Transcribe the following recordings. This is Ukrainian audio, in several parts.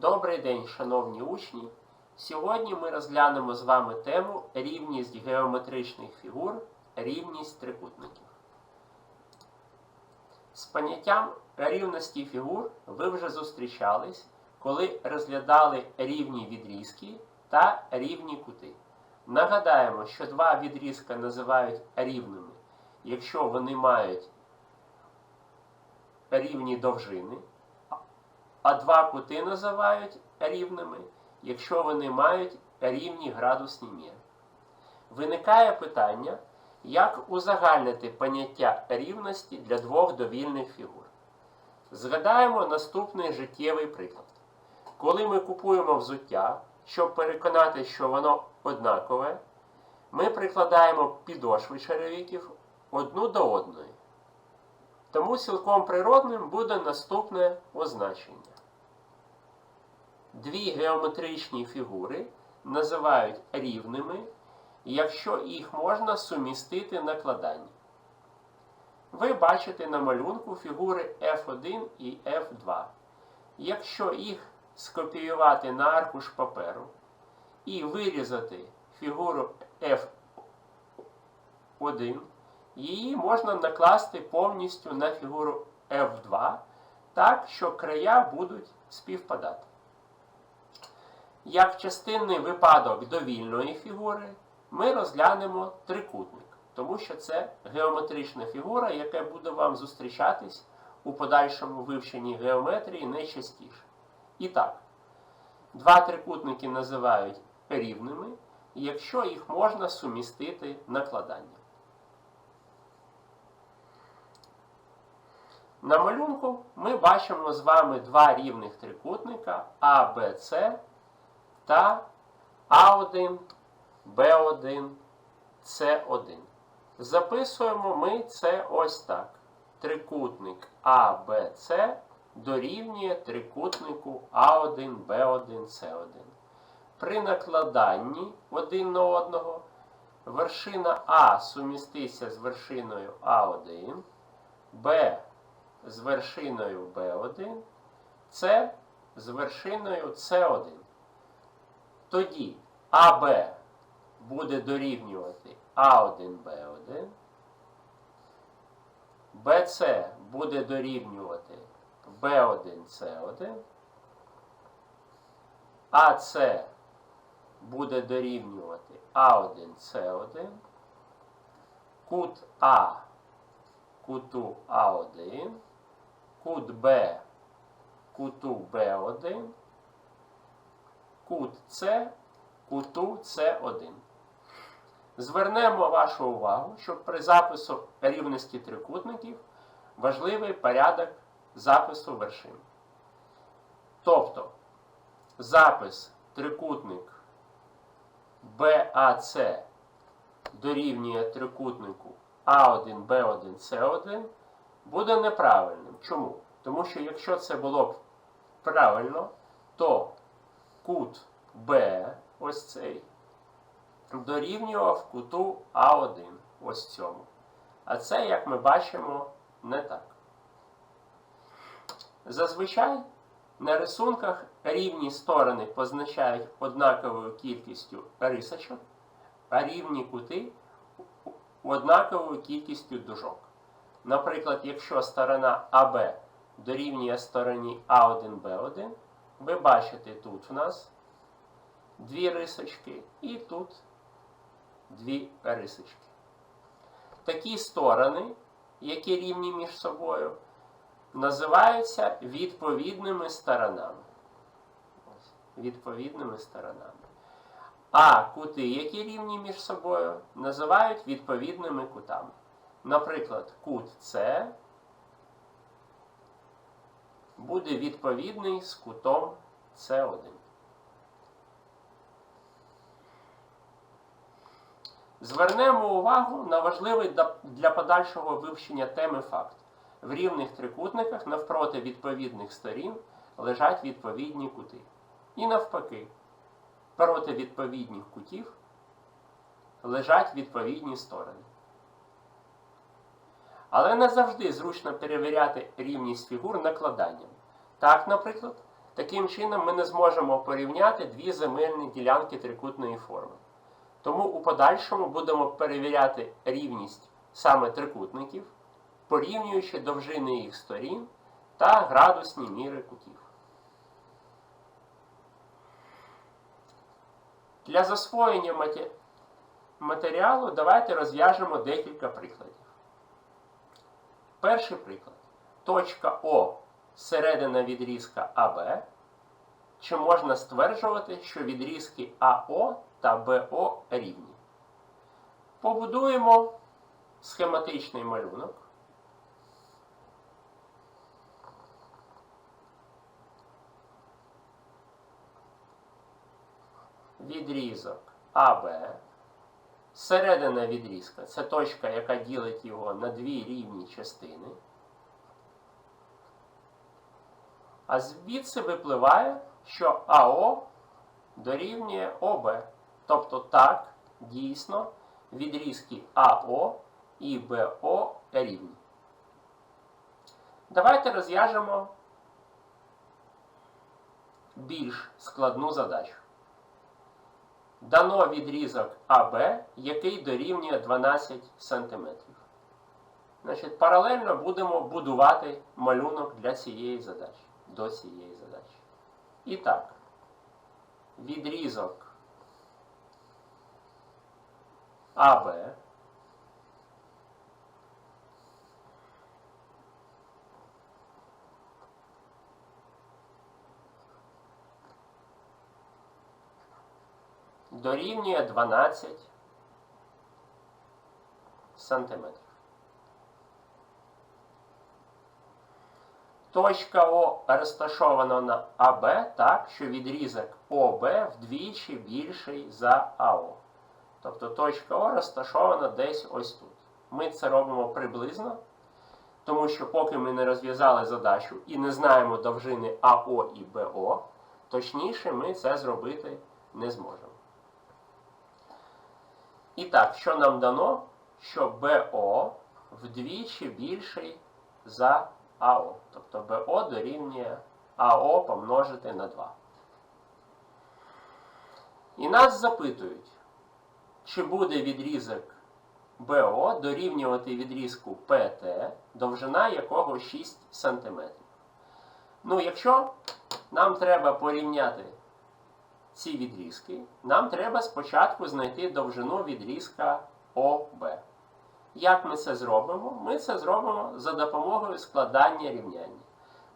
Добрий день, шановні учні! Сьогодні ми розглянемо з вами тему рівність геометричних фігур, рівність трикутників. З поняттям рівності фігур ви вже зустрічались, коли розглядали рівні відрізки та рівні кути. Нагадаємо, що два відрізка називають рівними, якщо вони мають рівні довжини, а два кути називають рівними, якщо вони мають рівні градусні міри. Виникає питання, як узагальнити поняття рівності для двох довільних фігур. Згадаємо наступний життєвий приклад. Коли ми купуємо взуття, щоб переконати, що воно однакове, ми прикладаємо підошви черевиків одну до одної. Тому цілком природним буде наступне означення. Дві геометричні фігури називають рівними, якщо їх можна сумістити накладанням. Ви бачите на малюнку фігури F1 і F2. Якщо їх скопіювати на аркуш паперу і вирізати фігуру F1, її можна накласти повністю на фігуру F2, так, що края будуть співпадати. Як частинний випадок довільної фігури, ми розглянемо трикутник, тому що це геометрична фігура, яка буде вам зустрічатись у подальшому вивченні геометрії найчастіше. І так, два трикутники називають рівними, якщо їх можна сумістити накладанням. На малюнку ми бачимо з вами два рівних трикутника А, Б, С та А1, Б1, С1. Записуємо ми це ось так. Трикутник АБЦ дорівнює трикутнику А1, Б1, С1. При накладанні один на одного вершина А суміститься з вершиною А1, Б з вершиною Б1, С з вершиною С1. Тоді АБ буде дорівнювати А1Б1, БЦ буде дорівнювати Б1С1, АС буде дорівнювати А1С1, кут А куту А1, кут Б куту Б1, кут С куту С1. Звернемо вашу увагу, що при запису рівності трикутників важливий порядок запису вершин. Тобто запис трикутник BAC дорівнює трикутнику А1, Б1, С1 буде неправильним. Чому? Тому що якщо це було б правильно, то кут Б, ось цей, дорівнював куту А1, ось цьому. А це, як ми бачимо, не так. Зазвичай на рисунках рівні сторони позначають однаковою кількістю рисочок, а рівні кути однаковою кількістю дужок. Наприклад, якщо сторона АБ дорівнює стороні А1Б1, ви бачите тут в нас дві рисочки і тут дві рисочки. Такі сторони, які рівні між собою, називаються відповідними сторонами. Ось, відповідними сторонами. А кути, які рівні між собою, називають відповідними кутами. Наприклад, кут С буде відповідний з кутом С1. Звернемо увагу на важливий для подальшого вивчення теми факт. В рівних трикутниках навпроти відповідних сторін лежать відповідні кути. І навпаки, проти відповідних кутів лежать відповідні сторони. Але не завжди зручно перевіряти рівність фігур накладанням. Так, наприклад, Таким чином ми не зможемо порівняти дві земельні ділянки трикутної форми. Тому у подальшому будемо перевіряти рівність саме трикутників, порівнюючи довжини їх сторін та градусні міри кутів. Для засвоєння матеріалу давайте розв'яжемо декілька прикладів. Перший приклад. Точка О середина відрізка АБ. Чи можна стверджувати, що відрізки АО та БО рівні? Побудуємо схематичний малюнок. Відрізок АБ. Середина відрізка це точка, яка ділить його на дві рівні частини. А звідси випливає, що АО дорівнює ОБ. Тобто так, дійсно, відрізки АО і БО рівні. Давайте розв'яжемо більш складну задачу. Дано відрізок АБ, який дорівнює 12 см. Значить, паралельно будемо будувати малюнок для цієї задачі, до цієї задачі. І так, відрізок АБ дорівнює 12 сантиметрів. Точка О розташована на АБ так, що відрізок ОБ вдвічі більший за АО. Тобто точка О розташована десь ось тут. Ми це робимо приблизно, тому що поки ми не розв'язали задачу і не знаємо довжини АО і БО, точніше ми це зробити не зможемо. І так, що нам дано? Що БО вдвічі більший за АО. Тобто БО дорівнює АО помножити на 2. І нас запитують, чи буде відрізок БО дорівнювати відрізку ПТ, довжина якого 6 см. Ну, якщо нам треба порівняти ці відрізки, нам треба спочатку знайти довжину відрізка ОБ. Як ми це зробимо? Ми це зробимо за допомогою складання рівняння.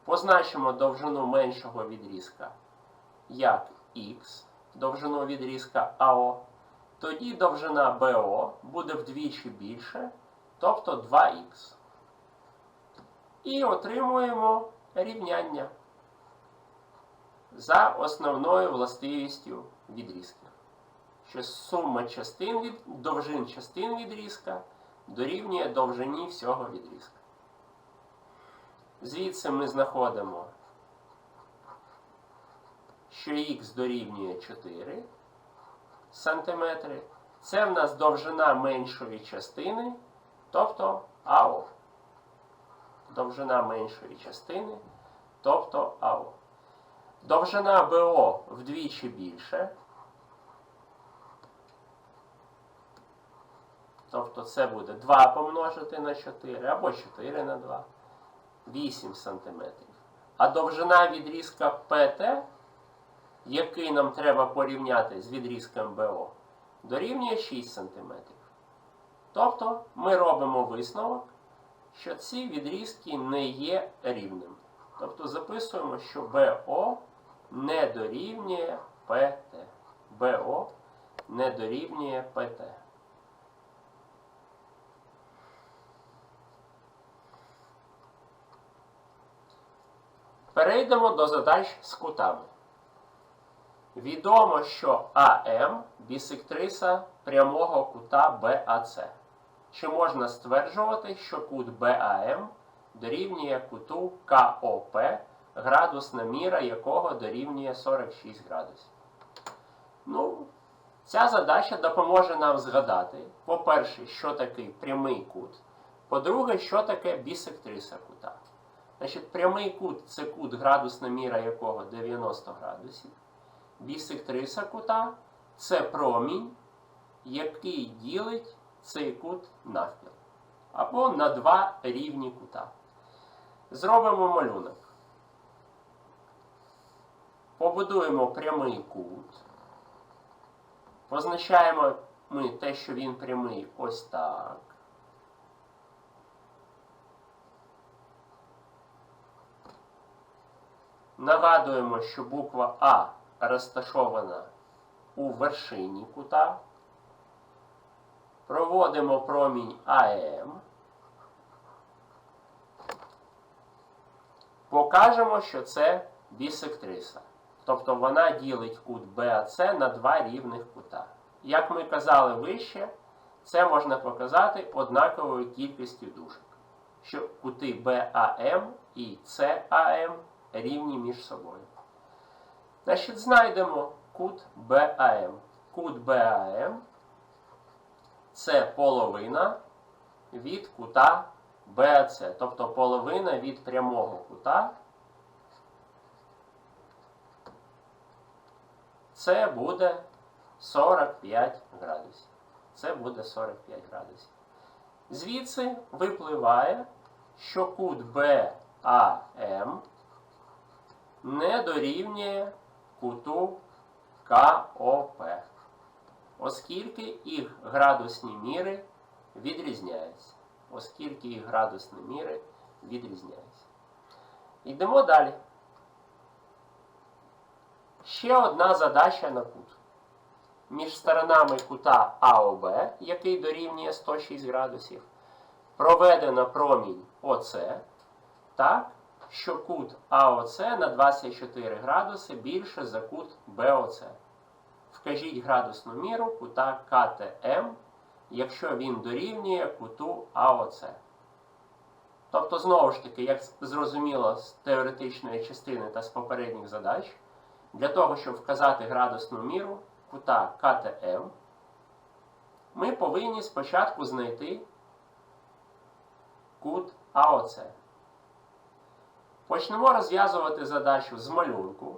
Позначимо довжину меншого відрізка як х, довжину відрізка АО. Тоді довжина БО буде вдвічі більше, тобто 2х. І отримуємо рівняння за основною властивістю відрізків. Що сума частин від, довжин частин відрізка дорівнює довжині всього відрізка. Звідси ми знаходимо, що х дорівнює 4 см. Це в нас довжина меншої частини, тобто АО. Довжина меншої частини, тобто АО. Довжина БО вдвічі більше. Тобто це буде 2 помножити на 4 або 4 на 2. 8 см. А довжина відрізка ПТ, який нам треба порівняти з відрізком БО, дорівнює 6 см. Тобто ми робимо висновок, що ці відрізки не є рівними. Тобто записуємо, що БО не дорівнює ПТ. БО не дорівнює ПТ. Перейдемо до задач з кутами. Відомо, що АМ бісектриса прямого кута БАЦ. Чи можна стверджувати, що кут БАМ дорівнює куту КОП, градусна міра якого дорівнює 46 градусів? Ну, ця задача допоможе нам згадати, по-перше, що таке прямий кут. По-друге, що таке бісектриса кута. Значить, прямий кут це кут, градусна міра якого 90 градусів. Бісектриса кута це промінь, який ділить цей кут навпіл. Або на два рівні кута. Зробимо малюнок. Побудуємо прямий кут. Позначаємо ми те, що він прямий ось так. Нагадуємо, що буква А розташована у вершині кута. Проводимо промінь АМ. Покажемо, що це бісектриса. Тобто вона ділить кут БАЦ на два рівних кута. Як ми казали вище, це можна показати однаковою кількістю дужок, що кути БАМ і САМ рівні між собою. Значить, знайдемо кут БАМ. Кут БАМ це половина від кута БАЦ, тобто половина від прямого кута. Це буде 45 градусів. Це буде 45 градусів. Звідси випливає, що кут БАМ не дорівнює куту КОП, оскільки їх градусні міри відрізняються. Оскільки їх градусні міри відрізняються. Йдемо далі. Ще одна задача на кут. Між сторонами кута АОБ, який дорівнює 106 градусів, проведено промінь ОС так, що кут АОЦ на 24 градуси більше за кут БОЦ. Вкажіть градусну міру кута КТМ, якщо він дорівнює куту АОЦ. Тобто, знову ж таки, як зрозуміло з теоретичної частини та з попередніх задач, для того, щоб вказати градусну міру кута КТМ, ми повинні спочатку знайти кут АОЦ. Почнемо розв'язувати задачу з малюнку.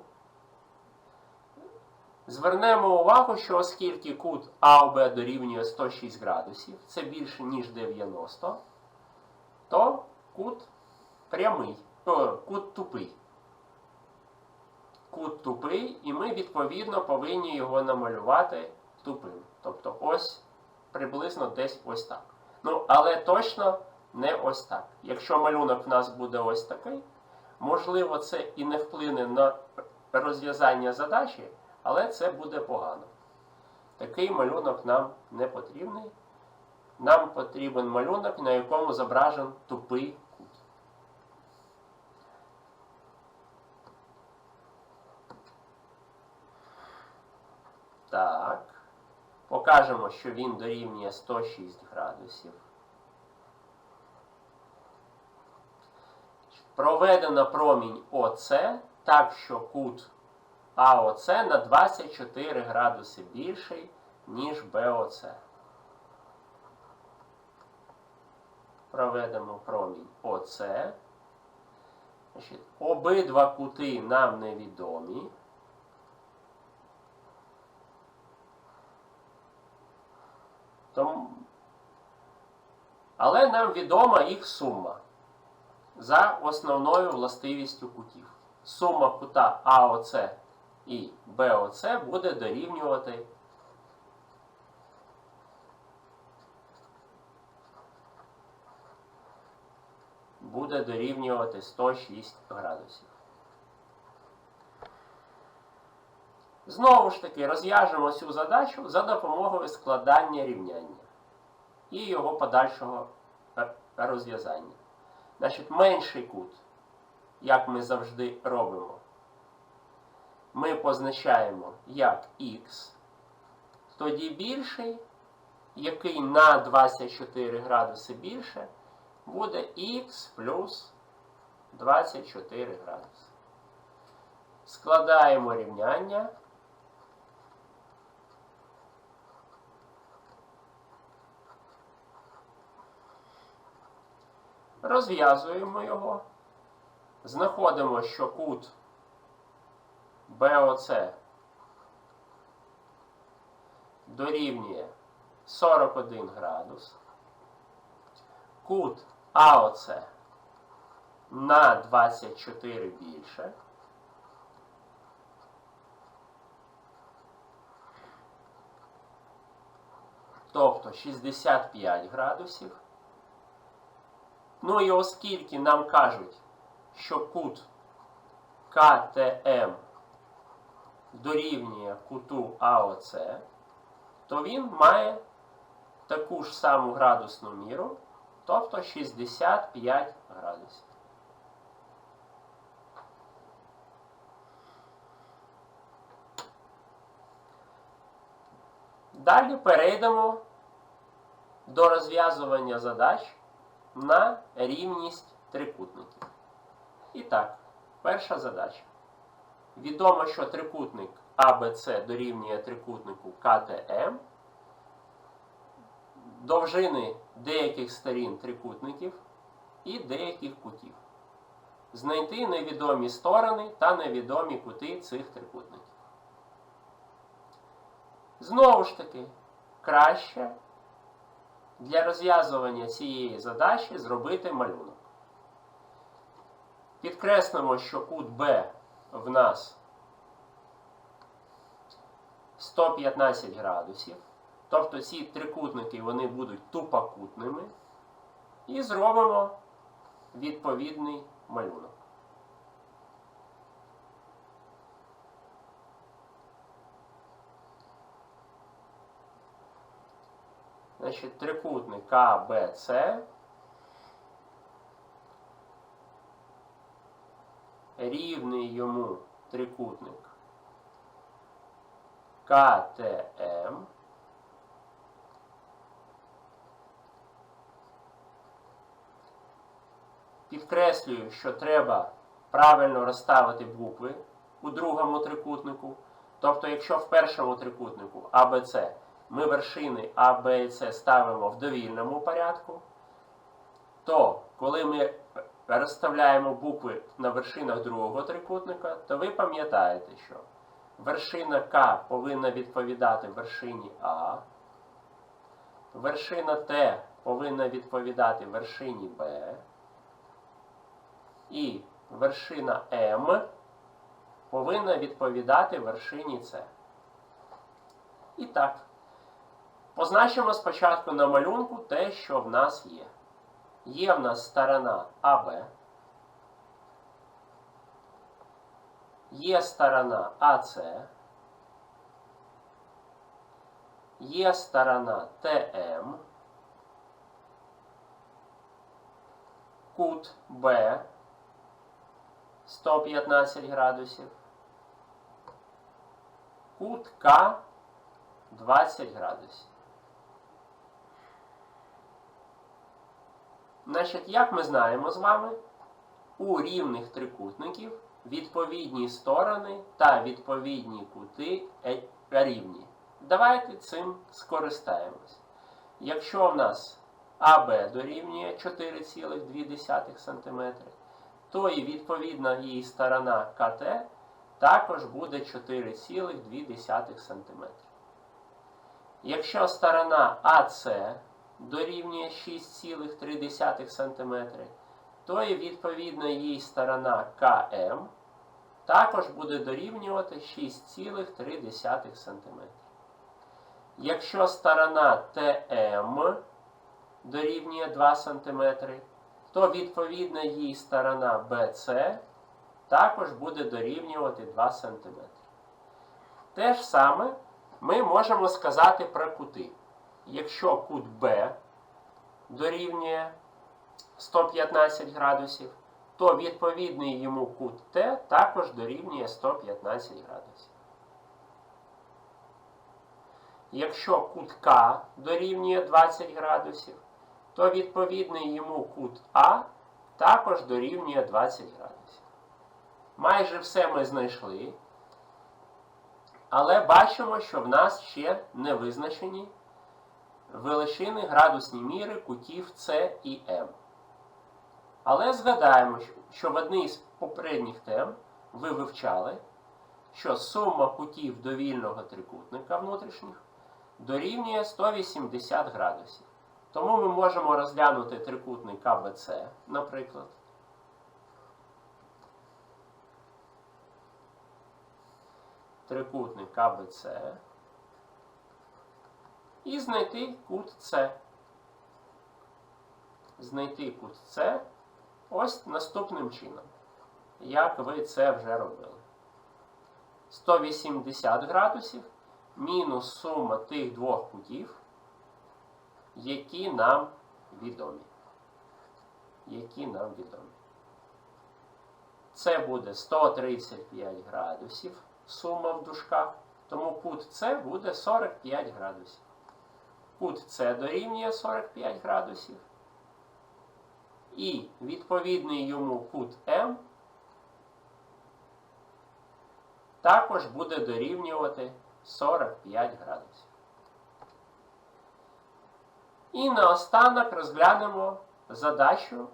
Звернемо увагу, що оскільки кут АОБ дорівнює 106 градусів, це більше, ніж 90, то кут прямий, о, кут тупий. Кут тупий, і ми, відповідно, повинні його намалювати тупим. Тобто ось приблизно десь ось так. Ну, але точно не ось так. Якщо малюнок в нас буде ось такий, можливо, це і не вплине на розв'язання задачі, але це буде погано. Такий малюнок нам не потрібний. Нам потрібен малюнок, на якому зображен тупий кут. Так. Покажемо, що він дорівнює 106 градусів. Проведено промінь ОЦ так, що кут АОЦ на 24 градуси більший, ніж БОЦ. Проведемо промінь ОЦ. Обидва кути нам невідомі. Тому... Але нам відома їх сума за основною властивістю кутів. Сума кута АОЦ і БОЦ буде дорівнювати буде дорівнювати 106 градусів. Знову ж таки, розв'яжемо цю задачу за допомогою складання рівняння і його подальшого розв'язання. Значить, менший кут, як ми завжди робимо, ми позначаємо як х, тоді більший, який на 24 градуси більше, буде х плюс 24 градуси. Складаємо рівняння. Розв'язуємо його. знаходимо, що кут БОЦ дорівнює 41 градус. Кут АОЦ на 24 більше. Тобто 65 градусів. Ну і оскільки нам кажуть, що кут КТМ дорівнює куту АОЦ, то він має таку ж саму градусну міру, тобто 65 градусів. Далі перейдемо до розв'язування задач на рівність трикутників. І так, перша задача. Відомо, що трикутник АБЦ дорівнює трикутнику КТМ. Довжини деяких сторін трикутників і деяких кутів. Знайти невідомі сторони та невідомі кути цих трикутників. Знову ж таки, краще для розв'язування цієї задачі зробити малюнок. Підкреслимо, що кут Б в нас 115 градусів. Тобто ці трикутники вони будуть тупокутними. І зробимо відповідний малюнок. Значить, трикутник КБЦ рівний йому трикутник КТМ Підкреслюю, що треба правильно розставити букви у другому трикутнику. Тобто, якщо в першому трикутнику АБЦ ми вершини А, Б і С ставимо в довільному порядку, то коли ми розставляємо букви на вершинах другого трикутника, то ви пам'ятаєте, що вершина К повинна відповідати вершині А, вершина Т повинна відповідати вершині Б, і вершина М повинна відповідати вершині С. І так, позначимо спочатку на малюнку те, що в нас є. Є в нас сторона АБ, є сторона АС, є сторона ТМ, кут Б. 115 градусів, кут К 20 градусів. Значить, як ми знаємо з вами, у рівних трикутників відповідні сторони та відповідні кути е- рівні. Давайте цим скористаємось. Якщо в нас АБ дорівнює 4,2 см, то і відповідна її сторона КТ також буде 4,2 см. Якщо сторона АС дорівнює 6,3 см, то і відповідно її сторона КМ також буде дорівнювати 6,3 см. Якщо сторона ТМ дорівнює 2 см, то відповідно її сторона BC також буде дорівнювати 2 см. Те ж саме ми можемо сказати про кути. Якщо кут Б дорівнює 115 градусів, то відповідний йому кут Т також дорівнює 115 градусів. Якщо кут К дорівнює 20 градусів, то відповідний йому кут А також дорівнює 20 градусів. Майже все ми знайшли. Але бачимо, що в нас ще не визначені величини градусні міри кутів С і М. Але згадаємо, що в одній з попередніх тем ви вивчали, що сума кутів довільного трикутника внутрішніх дорівнює 180 градусів. Тому ми можемо розглянути трикутник АБЦ, наприклад. Трикутник АБЦ і знайти кут С. Знайти кут С ось наступним чином, як ви це вже робили. 180 градусів мінус сума тих двох кутів, які нам відомі. Які нам відомі. Це буде 135 градусів сума в дужках, тому кут С буде 45 градусів. Кут С дорівнює 45 градусів. І відповідний йому кут М також буде дорівнювати 45 градусів. І наостанок розглянемо задачу,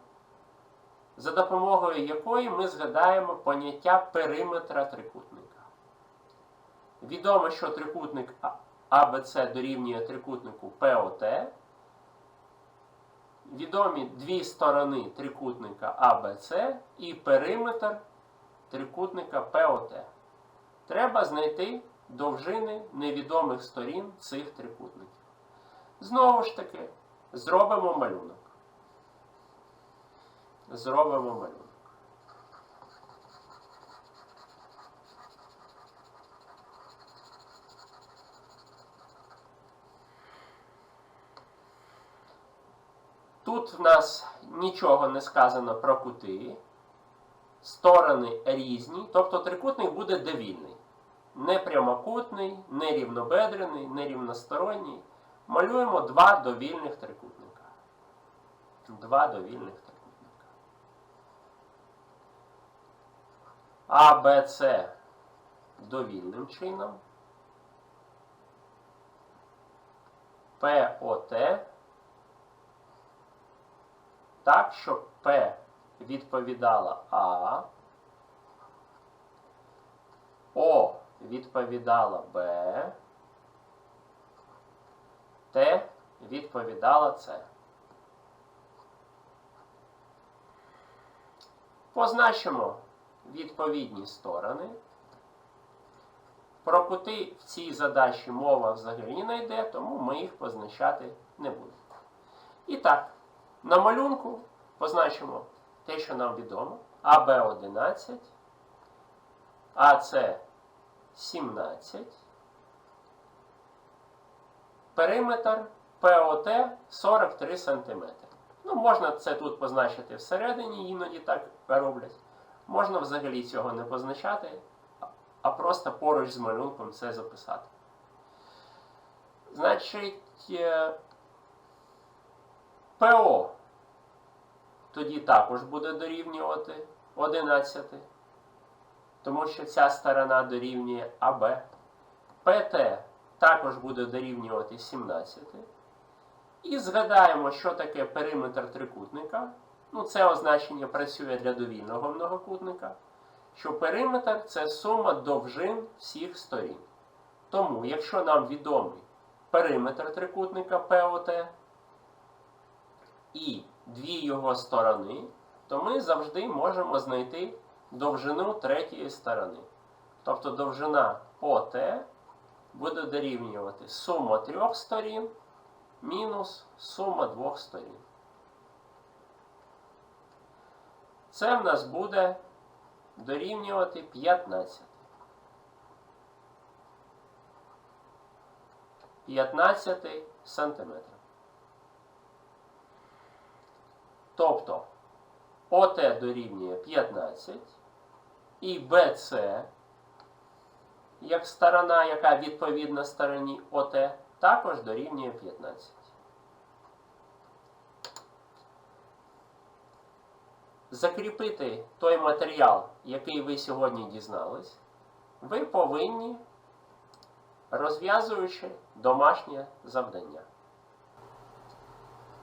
за допомогою якої ми згадаємо поняття периметра трикутника. Відомо, що трикутник АБЦ дорівнює трикутнику ПОТ. Відомі дві сторони трикутника АБЦ і периметр трикутника ПОТ. Треба знайти довжини невідомих сторін цих трикутників. Знову ж таки, зробимо малюнок. Зробимо малюнок. Тут в нас нічого не сказано про кути. Сторони різні, тобто трикутник буде довільний. Не прямокутний, не рівнобедрений, не рівносторонній. Малюємо два довільних трикутника. Два довільних трикутника. А, Б, С довільним чином. П, О, Т. Так, щоб П відповідала А. О відповідала Б. Т відповідала С. Позначимо відповідні сторони. Про кути в цій задачі мова взагалі не йде, тому ми їх позначати не будемо. І так, на малюнку позначимо те, що нам відомо. АБ 11, АС 17. Периметр ПОТ 43 см. Ну, можна це тут позначити всередині, іноді так роблять. Можна взагалі цього не позначати, а просто поруч з малюнком це записати. Значить, е, ПО тоді також буде дорівнювати 11, тому що ця сторона дорівнює АБ. ПТ також буде дорівнювати 17. І згадаємо, що таке периметр трикутника. Ну, це означення працює для довільного многокутника. Що периметр це сума довжин всіх сторін. Тому, якщо нам відомий периметр трикутника ПОТ і дві його сторони, то ми завжди можемо знайти довжину третьої сторони. Тобто довжина ОТ буде дорівнювати сума трьох сторін мінус сума двох сторін. Це в нас буде дорівнювати 15. 15 сантиметрів. Тобто ОТ дорівнює 15 і БЦ, як сторона, яка відповідна стороні ОТ, також дорівнює 15. Закріпити той матеріал, який ви сьогодні дізнались, ви повинні, розв'язуючи домашнє завдання.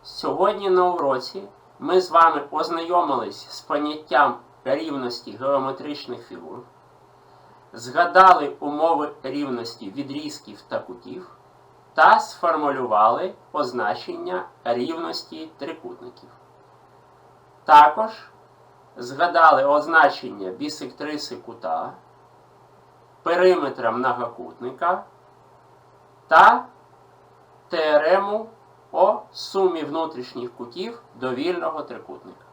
Сьогодні на уроці ми з вами ознайомились з поняттям рівності геометричних фігур, згадали умови рівності відрізків та кутів та сформулювали означення рівності трикутників. Також згадали означення бісектриси кута, периметра многокутника та теорему о сумі внутрішніх кутів довільного трикутника.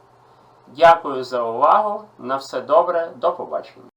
Дякую за увагу. На все добре. До побачення.